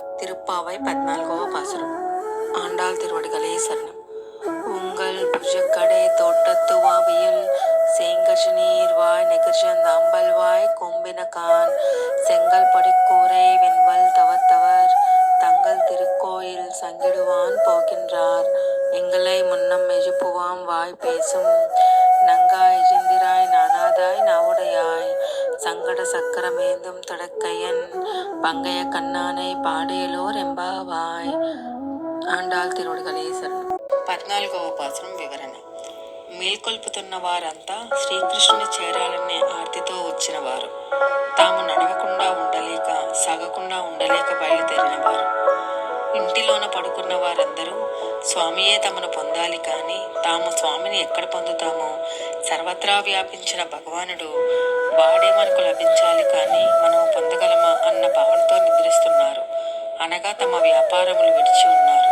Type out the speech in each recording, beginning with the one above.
திருப்பாவை பதினான்கవ பாசுரம். ஆண்டாள் திருவடிகளே சரணம். உங்கள் புஷக்கடை தோட்டத்து வாவியில் சேங்கர்ஷ நீர்வாய் வாய் நெகிர்ஷந்த கொம்பின கான் செங்கல் படிக்கூரை வெண்வல் தவத்தவர் தங்கள் திருக்கோயில் சங்கிடுவான் போகின்றார். எங்களை முன்னம் எஜுப்புவாம் வாய் பேசும் நங்காய் ஜிந்திராய் நானாதாய் நாவுடையாய். சங்கட சக்கரமேந்தும் தொடக்கையன் பங்கைய கண்ணானை பாடியலோர் ఎంబావాయ్ ఆండాల్ తిరుడుగలే శరణం పద్నాలుగవ పాసరం వివరణ మేల్కొల్పుతున్న వారంతా శ్రీకృష్ణుని చేరాలనే ఆర్తితో వచ్చిన వారు తాము నడవకుండా ఉండలేక సాగకుండా ఉండలేక బయలుదేరిన వారు ఇంటిలోన పడుకున్న వారందరూ స్వామియే తమను పొందాలి కానీ తాము స్వామిని ఎక్కడ పొందుతామో సర్వత్రా వ్యాపించిన భగవానుడు వాడే మనకు లభించాలి కానీ మనం పొందగలమా అన్న భావనతో నిద్రిస్తున్నారు. అనగా తమ వ్యాపారములు విడిచి ఉన్నారు.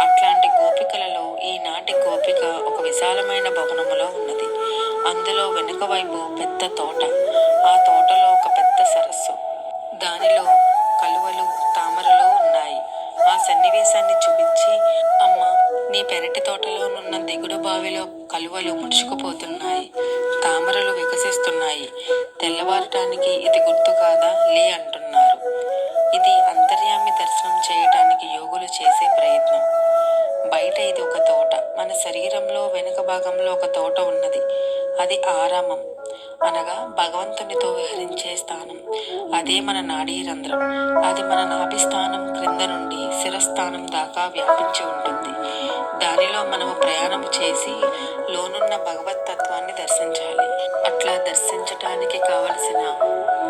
అట్లాంటి గోపికలలో ఈనాటి గోపిక ఒక విశాలమైన భవనములో ఉన్నది. అందులో వెనుక వైపు పెద్ద తోట. ఆ తోటలో ఒక కలువలు ముడుచుకుపోతున్నాయి. తామరలు వికసిస్తున్నాయి. తెల్లవారటానికి ఇది గుర్తు కాదా? లే అంటున్నారు. ఇది అంతర్యామి దర్శనం చేయటానికి యోగులు చేసే ప్రయత్నం. బయట ఇది ఒక తోట. మన శరీరంలో వెనుక భాగంలో ఒక తోట ఉన్నది. అది ఆరామం. అనగా భగవంతునితో విహరించే స్థానం. అదే మన నాడీ రంధ్రం. అది మన నాభిస్థానం క్రింద నుండి శిరస్థానం దాకా వ్యాపించి ఉంటుంది. దానిలో మనము ప్రయాణం చేసి లోనున్న భగవత్ తత్వాన్ని దర్శించాలి. అట్లా దర్శించటానికి కావలసిన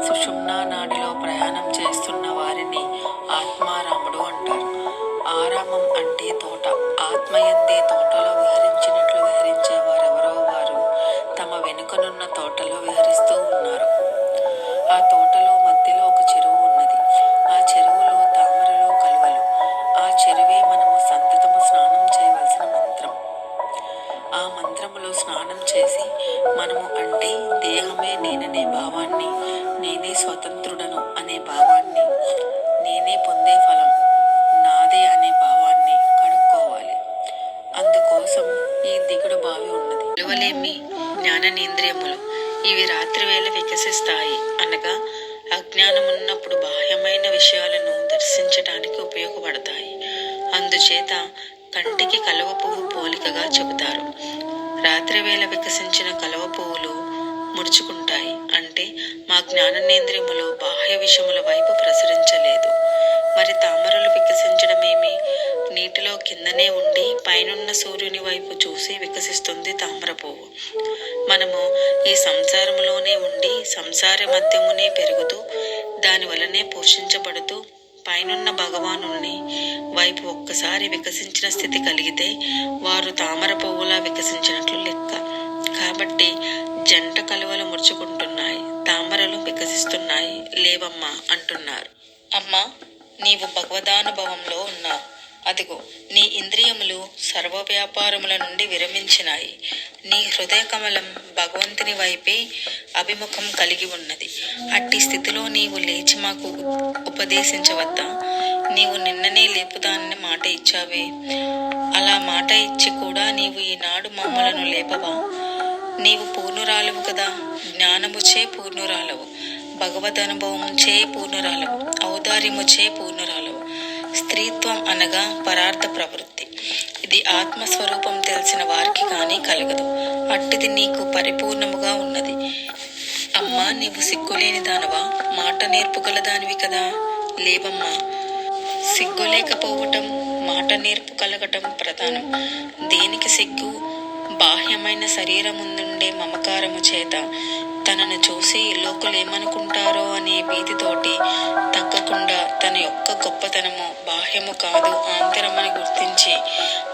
సుషుమ్నా నాడిలో ప్రయాణం చేస్తున్న వారిని ఆత్మారాముడు అంటారు. ఆరామం అంటే తోట. దేహమే నేననే భావాన్ని నేనే స్వతంత్రుడను అనే భావాన్ని నేనే పొందే ఫలం నాదే అనే భావాన్ని కడుక్కోవాలి. అందుకోసం ఈ దిగుడు బావి ఉన్నది. విలువలేమి జ్ఞాననేంద్రియములు. ఇవి రాత్రివేళ వికసిస్తాయి అనగా అజ్ఞానం ఉన్నప్పుడు బాహ్యమైన విషయాలను దర్శించడానికి ఉపయోగపడతాయి. అందుచేత కంటికి కలువ పువ్వు పోలికగా చెబుతారు. రాత్రివేళ వికసించిన కలువ పువ్వులు ముడుచుకుంటాయి. అంటే మా జ్ఞాననేంద్రియములు బాహ్య విషయముల వైపు ప్రసరించలేదు. మరి తామరలు వికసించడమేమి? నీటిలో కిందనే ఉండి పైనున్న సూర్యుని వైపు చూసి వికసిస్తుంది తామర పువ్వు మనము ఈ సంసారములోనే ఉండి సంసార మధ్యమునే పెరుగుతూ దాని వలనే పోషించబడుతూ పైనున్న భగవానుని వైపు ఒక్కసారి వికసించిన స్థితి కలిగితే వారు తామర పువ్వులా వికసించినట్లు లెక్క. కాబట్టి జంట కలువలు ముడుచుకుంటున్నాయి తామరలు వికసిస్తున్నాయి లేవమ్మా అంటున్నారు. అమ్మా నీవు భగవదానుభవంలో ఉన్నావు. అదిగో నీ ఇంద్రియములు సర్వ వ్యాపారముల నుండి విరమించినాయి. నీ హృదయ కమలం భగవంతుని వైపే అభిముఖం కలిగి ఉన్నది. అట్టి స్థితిలో నీవు లేచి మాకు ఉపదేశించవద్దా? నీవు నిన్ననే లేపుదానని మాట ఇచ్చావే. అలా మాట ఇచ్చి కూడా నీవు ఈనాడు మమ్మలను లేపవా? నీవు పూర్ణురాలవు కదా. జ్ఞానముచే పూర్ణురాలవు. భగవద్ అనుభవముచే పూర్ణురాలవు. ఔదార్యముచే పూర్ణురాలవు. స్త్రీత్వం అనగా పరార్థ ప్రవృత్తి. ఇది ఆత్మస్వరూపం తెలిసిన వారికి కానీ కలగదు. అట్టిది నీకు పరిపూర్ణముగా ఉన్నది. అమ్మా నీవు సిగ్గులేని దానవా? మాట నేర్పుగల దానివి కదా. లేవమ్మా. సిగ్గు లేకపోవటం మాట నేర్పు కలగటం ప్రధానం. దేనికి సిగ్గు? బాహ్యమైన శరీరముందుండే మమకారము చేత తనను చూసి లోకులేమనుకుంటారో అనే భీతితోటి తగ్గకుండా తన యొక్క గొప్పతనము బాహ్యము కాదు ఆంతరమని గుర్తించి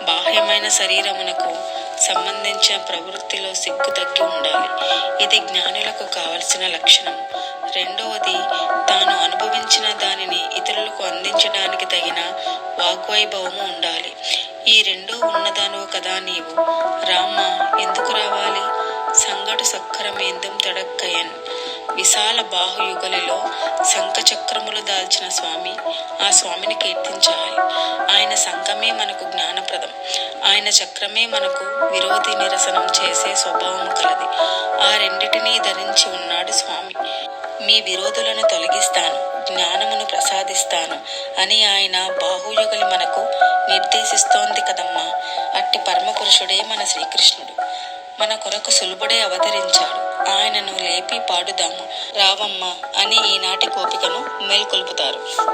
బాహ్యమైన శరీరమునకు సంబంధించిన ప్రవృత్తిలో సిగ్గు తగ్గి ఉండాలి. ఇది జ్ఞానులకు కావలసిన లక్షణం. రెండవది తాను అనుభవించిన దానిని ఇతరులకు అందించడానికి తగిన వాగ్వైభవము ఉండాలి. ఈ రెండో ఉన్నదాను కదా నీవు. రామ ఎందుకు రావాలి? సంగటు సక్కరమేందం తడక్కయన్. విశాల బాహుయుగలిలో శంఖచక్రములు దాల్చిన స్వామి ఆ స్వామిని కీర్తించాలి. ఆయన సంఘమే మనకు జ్ఞానప్రదం. ఆయన చక్రమే మనకు విరోధి నిరసనం చేసే స్వభావం కలది. ఆ రెండిటినీ ధరించి ఉన్నాడు స్వామి. మీ విరోధులను తొలగిస్తాను. జ్ఞానమును ప్రసాదిస్తాను అని ఆయన బాహుయుగలి మనకు నిర్దేశిస్తోంది కదమ్మా. అట్టి పరమపురుషుడే మన శ్రీకృష్ణుడు. మన కొరకు సులుభుడే అవతరించాడు. ఆయనను లేపి పాడుదాము. రావమ్మ అని ఈనాటి కోపికను మేల్కొల్పుతారు.